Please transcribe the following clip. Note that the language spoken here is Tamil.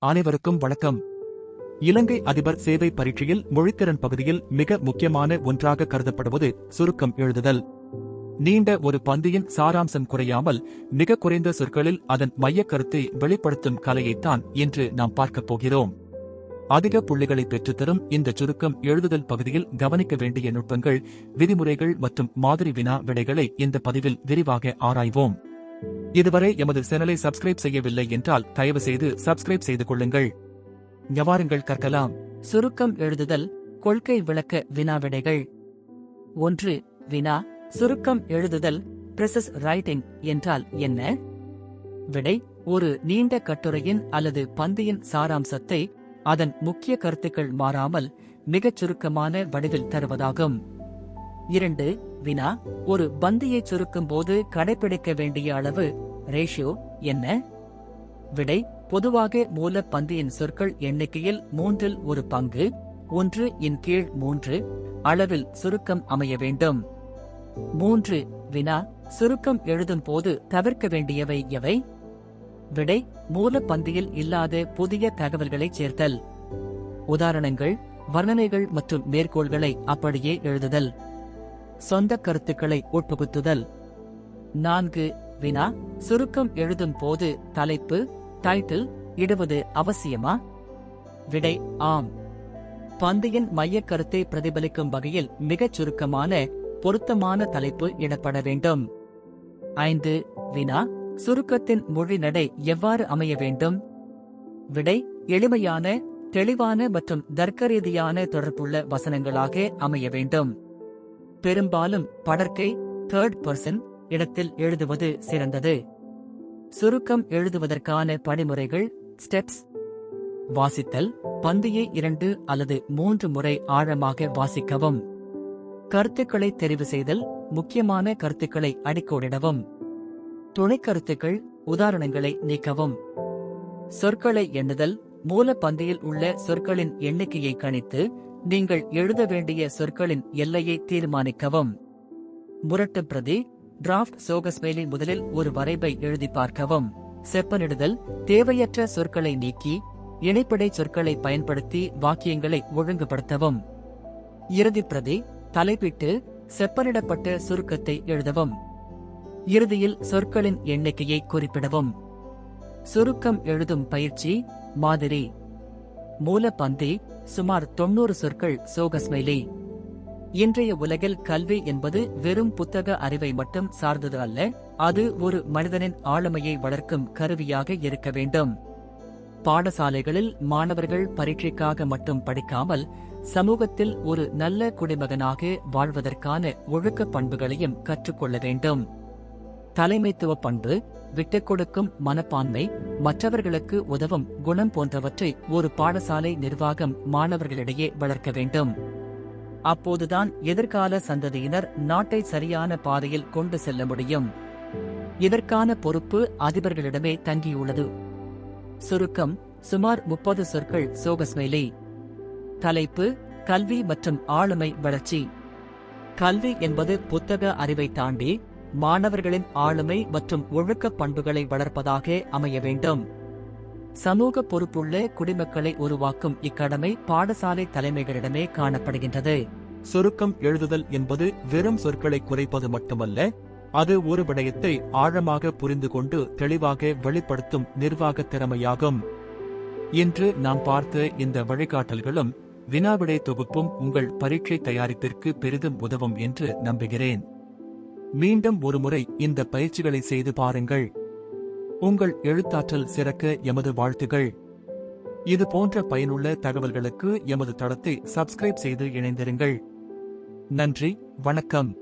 அனைவருக்கும் வணக்கம். இலங்கை அதிபர் சேவை பரீட்சையில் மொழித்திறன் பகுதியில் மிக முக்கியமான ஒன்றாக கருதப்படுவது சுருக்கம் எழுதுதல். நீண்ட ஒரு பந்தியின் சாராம்சம் குறையாமல் மிக குறைந்த சொற்களில் அதன் மையக் கருத்தை வெளிப்படுத்தும் கலையைத்தான் இன்று நாம் பார்க்கப் போகிறோம். அதிக புள்ளிகளை பெற்றுத்தரும் இந்த சுருக்கம் எழுதுதல் பகுதியில் கவனிக்க வேண்டிய நுட்பங்கள் விதிமுறைகள் மற்றும் மாதிரி வினா விடைகளை இந்த பதிவில் விரிவாக ஆராய்வோம். இதுவரை எமது சேனலை சப்ஸ்கிரைப் செய்யவில்லை என்றால் தயவு செய்து சப்ஸ்கிரைப் செய்து கொள்ளுங்கள். ஞவாருங்கள் கற்கலாம். சுருக்கம் எழுதுதல் கொள்கை விளக்க வினாவிடைகள் ஒன்று வினா. சுருக்கம் எழுதுதல் பிரசஸ் ரைட்டிங் என்றால் என்ன? விடை ஒரு நீண்ட கட்டுரையின் அல்லது பந்தியின் சாராம்சத்தை அதன் முக்கிய கருத்துக்கள் மாறாமல் மிகச் சுருக்கமான வடிவில் தருவதாகும். இரண்டு வினா ஒரு பந்தியைச் சுருக்கும் போது கடைபிடிக்க வேண்டிய அளவு ரேஷியோ என்ன? விடை பொதுவாக மூல பந்தியின் சொற்கள் எண்ணிக்கையில் மூன்றில் ஒரு பங்கு ஒன்று இன் கீழ் மூன்று அளவில் சுருக்கம் அமைய வேண்டும். மூன்று வினா சுருக்கம் எழுதும் போது தவிர்க்க வேண்டியவை எவை? விடை மூல பந்தியில் இல்லாத புதிய தகவல்களை சேர்த்தல். உதாரணங்கள் வர்ணனைகள் மற்றும் மேற்கோள்களை அப்படியே எழுதுதல். சொந்த கருத்துக்களை உட்புகுத்துதல் நான்கு வினா சுருக்கம் எழுதும் போது தலைப்பு டைட்டில் இடுவது அவசியமா? விடை ஆம். பந்தையின் மையக் கருத்தை பிரதிபலிக்கும் வகையில் மிகச் சுருக்கமான பொருத்தமான தலைப்பு இடப்பட வேண்டும். ஐந்து வினா சுருக்கத்தின் மொழி நடை எவ்வாறு அமைய வேண்டும்? விடை எளிமையான தெளிவான மற்றும் தர்க்கரீதியான தொடர்புள்ள வசனங்களாக அமைய வேண்டும். பெரும்பாலும் படர்க்கை தேர்ட் பர்சன் இடத்தில் எழுதுவது சிறந்தது. சுருக்கம் எழுதுவதற்கான படிமுறைகள் ஸ்டெப்ஸ் வாசித்தல் பந்தியை இரண்டு அல்லது மூன்று முறை ஆழமாக வாசிக்கவும். கருத்துக்களை தெரிவு செய்தல் முக்கியமான கருத்துக்களை அடிக்கோடிடவும். துணை கருத்துக்கள் உதாரணங்களை நீக்கவும். சொற்களை எண்ணுதல் மூல பந்தியில் உள்ள சொற்களின் எண்ணிக்கையை கணித்து நீங்கள் எழுத வேண்டிய சொற்களின் எல்லையை தீர்மானிக்கவும். முரட்டு பிரதி டிராஃப்ட் சோகஸ்மெயிலி முதலில் ஒரு வரைபை எழுதி பார்க்கவும். செப்பனிடுதல் தேவையற்ற சொற்களை நீக்கி இணைப்படை சொற்களை பயன்படுத்தி வாக்கியங்களை ஒழுங்குபடுத்தவும். இறுதி பிரதி தலைப்பிட்டு செப்பனிடப்பட்ட சுருக்கத்தை எழுதவும். இறுதியில் சொற்களின் எண்ணிக்கையை குறிப்பிடவும். சுருக்கம் எழுதும் பயிற்சி மாதிரி. மூல பந்தி சுமார் தொன்னூறு சொற்கள் சோகஸ்மைலி இன்றைய உலகில் கல்வி என்பது வெறும் புத்தக அறிவை மட்டும் சார்ந்தது அல்ல அது ஒரு மனிதனின் ஆளுமையை வளர்க்கும் கருவியாக இருக்க வேண்டும். பாடசாலைகளில் மாணவர்கள் பரீட்சைக்காக மட்டும் படிக்காமல் சமூகத்தில் ஒரு நல்ல குடிமகனாக வாழ்வதற்கான ஒழுக்க பண்புகளையும் கற்றுக்கொள்ள வேண்டும். தலைமைத்துவ பண்பு விட்டுக் கொடுக்கும் மனப்பான்மை மற்றவர்களுக்கு உதவும் குணம் போன்றவற்றை ஒரு பாடசாலை நிர்வாகம் மாணவர்களிடையே வளர்க்க வேண்டும். அப்போதுதான் எதிர்கால சந்ததியினர் நாட்டை சரியான பாதையில் கொண்டு செல்ல முடியும். இதற்கான பொறுப்பு அதிபர்களிடமே தங்கியுள்ளது. சுருக்கம் சுமார் முப்பது சொற்கள் சோகஸ்மெய்லி தலைப்பு கல்வி மற்றும் ஆளுமை வளர்ச்சி. கல்வி என்பது புத்தக அறிவை தாண்டி மாணவர்களின் ஆளுமை மற்றும் ஒழுக்கப் பண்புகளை வளர்ப்பதாக அமைய வேண்டும். சமூக பொறுப்புள்ள குடிமக்களை உருவாக்கும் இக்கடமை பாடசாலை தலைமைகளிடமே காணப்படுகின்றது. சுருக்கம் எழுதுதல் என்பது வெறும் சொற்களை குறைப்பது மட்டுமல்ல அது ஒரு விடயத்தை ஆழமாக புரிந்து கொண்டு தெளிவாக வெளிப்படுத்தும் நிர்வாக திறமையாகும். இன்று நாம் பார்த்த இந்த வழிகாட்டல்களும் வினாவிடை தொகுப்பும் உங்கள் பரீட்சை தயாரிப்பிற்கு பெரிதும் உதவும் என்று நம்புகிறேன். மீண்டும் ஒருமுறை இந்த பயிற்சிகளை செய்து பாருங்கள். உங்கள் எழுத்தாற்றல் சிறக்க எமது வாழ்த்துகள். இது போன்ற பயனுள்ள தகவல்களுக்கு எமது தளத்தை சப்ஸ்கிரைப் செய்து இணைந்திருங்கள். நன்றி வணக்கம்.